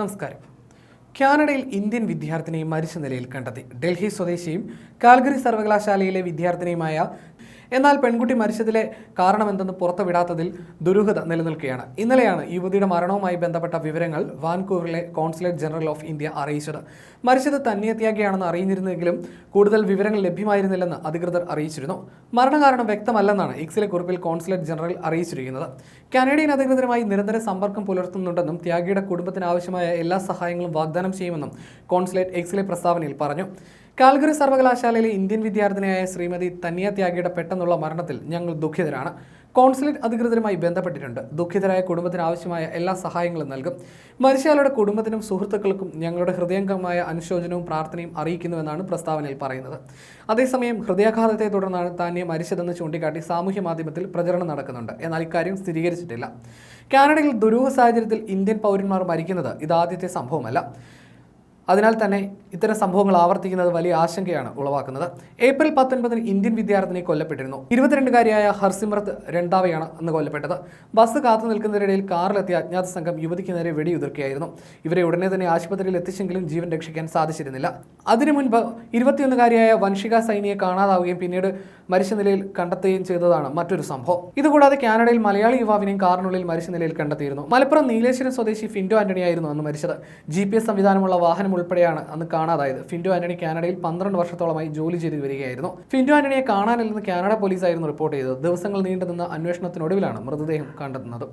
നമസ്കാരം. കാനഡയിൽ ഇന്ത്യൻ വിദ്യാർത്ഥിനിയെ മരിച്ച നിലയിൽ കണ്ടെത്തി. ഡൽഹി സ്വദേശിയും കാൽഗറി സർവകലാശാലയിലെ വിദ്യാർത്ഥിനിയുമായ എന്നാൽ പെൺകുട്ടി മരിച്ചതിലെ കാരണമെന്തെന്ന് പുറത്തുവിടാത്തതിൽ ദുരൂഹത നിലനിൽക്കുകയാണ്. ഇന്നലെയാണ് യുവതിയുടെ മരണവുമായി ബന്ധപ്പെട്ട വിവരങ്ങൾ വാൻകൂവറിലെ കോൺസുലേറ്റ് ജനറൽ ഓഫ് ഇന്ത്യ അറിയിച്ചത്. മരിച്ചത് തന്നെയത്യാഗിയാണെന്ന് അറിഞ്ഞിരുന്നെങ്കിലും കൂടുതൽ വിവരങ്ങൾ ലഭ്യമായിരുന്നില്ലെന്ന് അധികൃതർ അറിയിച്ചിരുന്നു. മരണകാരണം വ്യക്തമല്ലെന്നാണ് ഇക്സിലെ കുറിപ്പിൽ കോൺസുലേറ്റ് ജനറൽ അറിയിച്ചിരിക്കുന്നത്. കാനഡിയൻ അധികൃതരുമായി നിരന്തര സമ്പർക്കം പുലർത്തുന്നുണ്ടെന്നും ത്യാഗിയുടെ കുടുംബത്തിന് ആവശ്യമായ എല്ലാ സഹായങ്ങളും വാഗ്ദാനം ചെയ്യുമെന്നും കോൺസുലേറ്റ് എക്സിലെ പ്രസ്താവനയിൽ പറഞ്ഞു. കാൽഗറി സർവകലാശാലയിലെ ഇന്ത്യൻ വിദ്യാർത്ഥിനിയായ ശ്രീമതി തനിയ ത്യാഗിയുടെ പെട്ടെന്നുള്ള മരണത്തിൽ ഞങ്ങൾ ദുഃഖിതരാണ്. കോൺസുലേറ്റ് അധികൃതരുമായി ബന്ധപ്പെട്ടിട്ടുണ്ട്. ദുഃഖിതരായ കുടുംബത്തിന് ആവശ്യമായ എല്ലാ സഹായങ്ങളും നൽകും. മരിച്ചയാളുടെ കുടുംബത്തിനും സുഹൃത്തുക്കൾക്കും ഞങ്ങളുടെ ഹൃദയംഗമായ അനുശോചനവും പ്രാർത്ഥനയും അറിയിക്കുന്നുവെന്നാണ് പ്രസ്താവനയിൽ പറയുന്നത്. അതേസമയം ഹൃദയാഘാതത്തെ തുടർന്നാണ് താനിയെ മരിച്ചതെന്ന് ചൂണ്ടിക്കാട്ടി സാമൂഹ്യ മാധ്യമത്തിൽ പ്രചരണം നടക്കുന്നുണ്ട്. എന്നാൽ ഇക്കാര്യം സ്ഥിരീകരിച്ചിട്ടില്ല. കാനഡയിൽ ദുരൂഹ സാഹചര്യത്തിൽ ഇന്ത്യൻ പൗരന്മാർ മരിക്കുന്നത് ഇതാദ്യത്തെ സംഭവമല്ല. അതിനാൽ തന്നെ ഇത്തരം സംഭവങ്ങൾ ആവർത്തിക്കുന്നത് വലിയ ആശങ്കയാണ് ഉളവാക്കുന്നത്. ഏപ്രിൽ പത്തൊൻപതിന് ഇന്ത്യൻ വിദ്യാർത്ഥിനി കൊല്ലപ്പെട്ടിരുന്നു. ഇരുപത്തിരണ്ടുകാരിയായ ഹർസിമ്രത്ത് രണ്ടാവയാണ് അന്ന് കൊല്ലപ്പെട്ടത്. ബസ് കാത്തു നിൽക്കുന്നതിനിടയിൽ കാറിലെത്തിയ അജ്ഞാത സംഘം യുവതിക്ക് നേരെ വെടിയുതിർക്കുകയായിരുന്നു. ഇവരെ ഉടനെ തന്നെ ആശുപത്രിയിൽ എത്തിച്ചെങ്കിലും ജീവൻ രക്ഷിക്കാൻ സാധിച്ചിരുന്നില്ല. അതിനു മുൻപ് ഇരുപത്തിയൊന്നുകാരിയായ വൻഷിക സൈനിയെ കാണാതാവുകയും പിന്നീട് മരിച്ച നിലയിൽ കണ്ടെത്തുകയും ചെയ്തതാണ് മറ്റൊരു സംഭവം. ഇതുകൂടാതെ കാനഡയിൽ മലയാളി യുവാവിനെയും കാറിനുള്ളിൽ മരിച്ച നിലയിൽ കണ്ടെത്തിയിരുന്നു. മലപ്പുറം നീലേശ്വരം സ്വദേശി ഫിൻഡോ ആന്റണിയായിരുന്നു അന്ന് മരിച്ചത്. ജി പി എസ് സംവിധാനമുള്ള വാഹനം ഉൾപ്പെടെയാണ് അന്ന് കാണാതായത്. ഫിൻഡോ ആന്റണി കാനഡയിൽ പന്ത്രണ്ട് വർഷത്തോളമായി ജോലി ചെയ്തു വരികയായിരുന്നു. ഫിൻഡോ ആന്റണിയെ കാണാനില്ലെന്ന് കാനഡ പോലീസായിരുന്നു റിപ്പോർട്ട് ചെയ്തത്. ദിവസങ്ങൾ നീണ്ടുനിന്ന അന്വേഷണത്തിനൊടുവിലാണ് മൃതദേഹം കണ്ടെത്തുന്നത്.